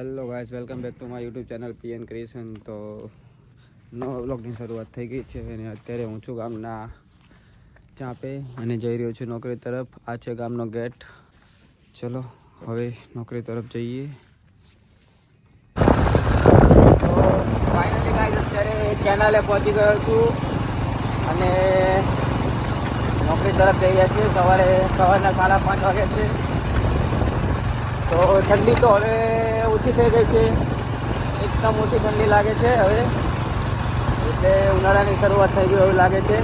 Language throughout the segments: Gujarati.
Hello guys welcome back to my YouTube channel PN creation તો નવા બ્લોગની શરૂઆત થઈ ગઈ છે અને અત્યારે હું છું ગામના ચાંપે અને જઈ રહ્યો છું નોકરી તરફ. આ છે ગામનો ગેટ. ચલો, હવે નોકરી તરફ જઈએ. ફાઇનલી અત્યારે કેનાલે પહોંચી ગયો છું અને નોકરી તરફ જઈ રહ્યા છીએ. સવારે સવારના સાડા પાંચ વાગે છે. તો ઠંડી તો હવે ઓછી થઈ ગઈ છે. એકદમ ઓછી ઠંડી લાગે છે હવે. એટલે ઉનાળાની શરૂઆત થઈ ગઈ એવું લાગે છે.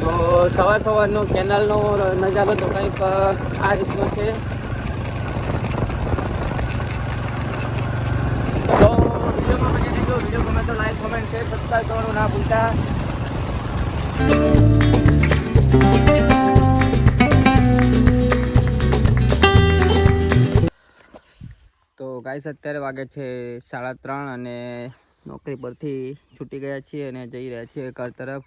તો સવાર સવારનો કેનાલનો નજારો તો કંઈક આ રીતનો છે. તો વિડીયોમાં મજા દીધો વીડિયો ગમે તો લાઈક કોમેન્ટ શેર ના ભૂલતા. ગાઈસ, અત્યારે વાગે છે સાડા ત્રણ અને નોકરી પરથી છૂટી ગયા છીએ અને જઈ રહ્યા છીએ ઘર તરફ.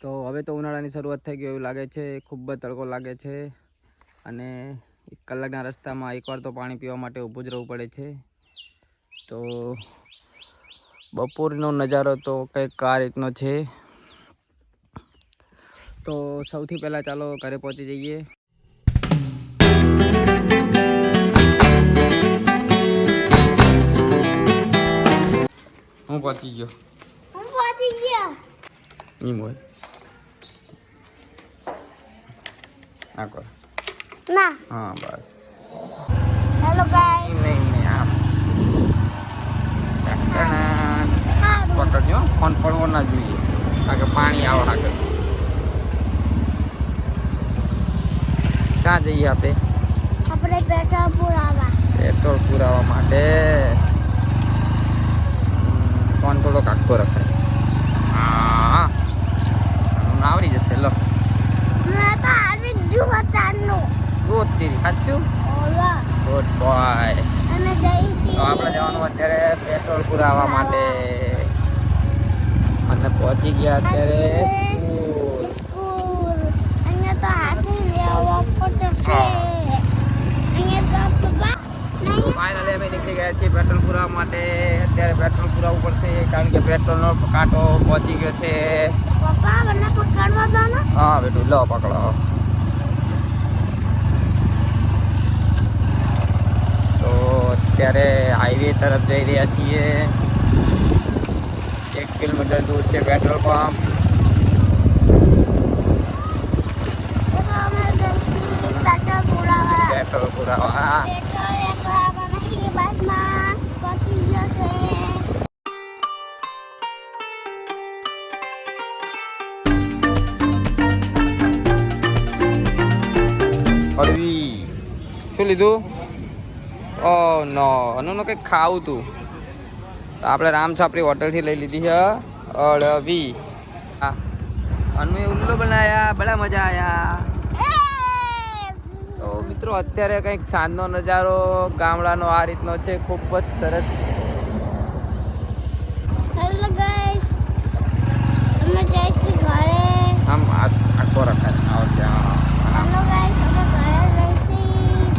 તો હવે તો ઉનાળાની શરૂઆત થઈ ગઈ એવું લાગે છે, ખૂબ જ તડકો લાગે છે અને એક કલાકના રસ્તામાં એકવાર તો પાણી પીવા માટે ઊભું જ રહેવું પડે છે. તો બપોરનો નજારો તો કંઈક આ રીતનો છે. તો સૌથી પહેલાં ચાલો ઘરે પહોંચી જઈએ. હું પહોંચી ગયો હું પહોંચી ગયો નહીં બોલ આ કર ના હા બસ હેલો ગાઈસ નહીં નહીં આમ પકડજો ફોન પડવો ના જોઈએ કારણ કે પાણી આવે આગળ ક્યાં જઈએ આપણે આપણે પેટ્રોલ પુરાવા પેટ્રોલ પુરાવા માટે ફોન થોડોક આખો રખાય. હા. આવડી જશે લો. રોજ તેરી સાચું? ગુડ બોય તો આપણે જવાનું અત્યારે પેટ્રોલ પુરાવા માટે. અને પહોંચી ગયા અત્યારે. સ્કૂલ. અહીંયા તો હાથી લેવો પડશે અહીંયા તો પપ્પા નહીં ફાઇનલી અમે નીકળી ગયા છીએ પેટ્રોલ પુરાવા માટે. અત્યારે પેટ્રોલ પુરાવવું પડશે કારણ કે પેટ્રોલનો કાંટો પહોંચી ગયો છે. પપ્પા મને પકડવા દો ને. હા બેટું લો પકડો. તો અત્યારે હાઈવે તરફ જઈ રહ્યા છીએ. એક કિલોમીટર દૂર છે પેટ્રોલ પંપ. તો અમે જઈશી પેટ્રોલ પુરાવા અળવી શું લીધું? ઓ, નો અનુનું કંઈક ખાવું તું. તો આપણે રામ છાપરી હોટલથી લઈ લીધી છે અડવી હા. અનુએ ઉલ્લો બનાયા, બડા મજા આયા. તો મિત્રો અત્યારે કંઈક સાંજનો નજારો ગામડાનો આ રીતનો છે ખૂબ જ સરસ. છે આમ આખો રખાય. આવશે હા. હેલો ગાઈસ અમે ઘરે જઈશું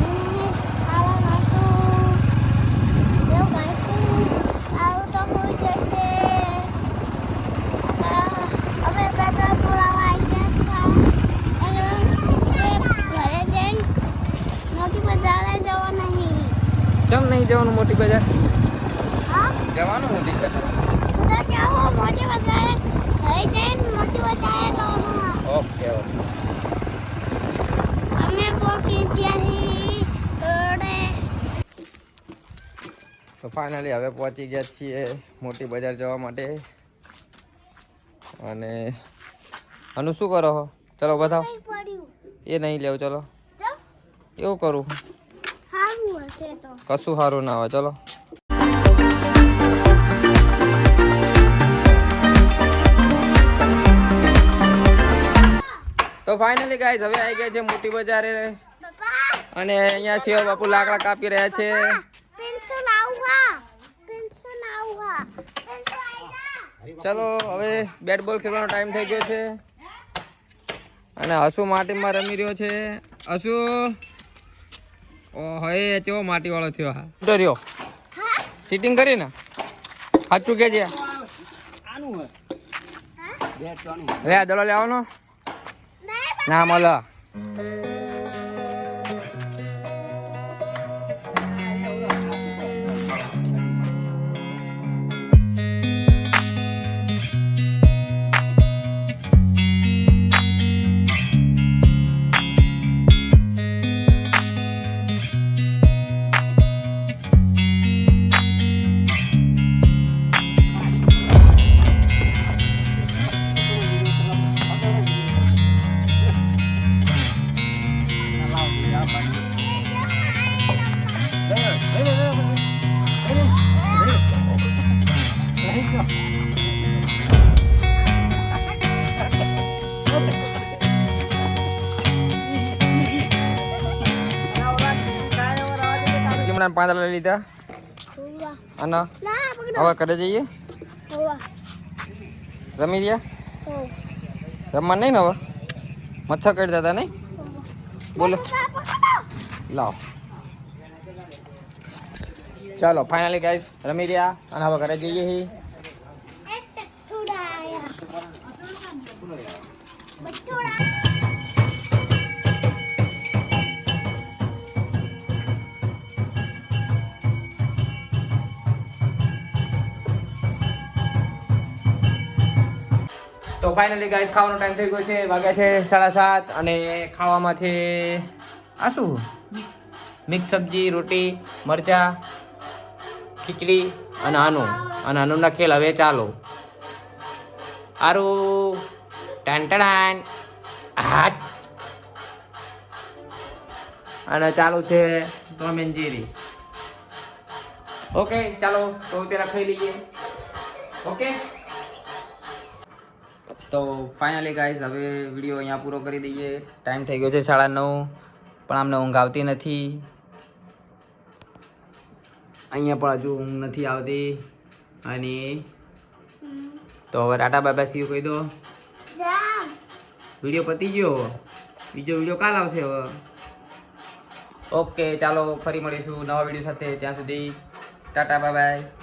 અને ખાવા ખાશું એવું ખાઈશું આવું તો હોઈ જશે આ- અમે પેટ્રોલ પુરાવા આવી ગયા હતા અને ઘરે જઈને મોટી બજારે જવા નહીં ચમ નહીં જવાનું મોટી બજાર? જવાનું મોટી બજાર. Okay okay. અમે પોકી તો ફાઇનલી હવે પહોંચી ગયા છીએ મોટી બજાર જવા માટે. અને આનું શું કરો છો ચલો બતાવો. એ નહીં લેવું ચલો. એવું કરું. કશું સારું ના આવે ચલો. તો ફાઇનલી ગાઈઝ હવે આવી ગયા છે મોટી બજારે. અને અહીંયા શિવ બાપુ લાકડા કાપી રહ્યા છે. ચલો, હવે બેટ બોલ ખેલવાનો ટાઈમ થઈ ગયો છે. અને હસુ માટીમાં રમી રહ્યો છે. હસુ! ઓહો એ ચેવો માટી વાળો થયો હા. ડર્યો રહ્યો. હા? ચીટિંગ કરી ને સાચું કે છે? રે દડો લેવાનો. ના મળે. લીમડા પાંદડા લઈ લીધા. અને હવે ઘરે જઈએ? રમી રહ્યા રમવા નહીં ને હવે? મચ્છર કરતા હતા નહીં? બોલો. લાવો. ચાલો ફાઇનલી ગાઈસ રમી રહ્યા અને હવે ઘરે જઈએ છીએ તો ફાઇનલી ગાઈસ ખાવાનો ટાઈમ થઈ ગયો છે, વાગ્યા છે સાડા સાત અને ખાવામાં છે આ શું મિક્સ સબ્જી, રોટી, મરચા, ખીચડી અને આનું. અને આનું નખેલ હવે ચાલો. આરું. ટન હાટ. અને ચાલુ છે ટોમ એન્ડ ઓકે ચાલો, તો પેલા ખાઈ લઈએ. ઓકે તો ફાઇનલી ગાઈઝ હવે વીડિયો અહીંયા પૂરો કરી દઈએ. ટાઈમ થઈ ગયો છે સાડા નવ પણ આમને ઊંઘ આવતી નથી. અહીંયા પણ હજુ ઊંઘ નથી આવતી. અને તો હવે ટાટા બાબા સીઓ કહી દો. વીડિયો પતી ગયો. બીજો વીડિયો કાલ આવશે હવે. ઓકે ચાલો ફરી મળીશું નવા વીડિયો સાથે. ત્યાં સુધી ટાટા બાય બાય.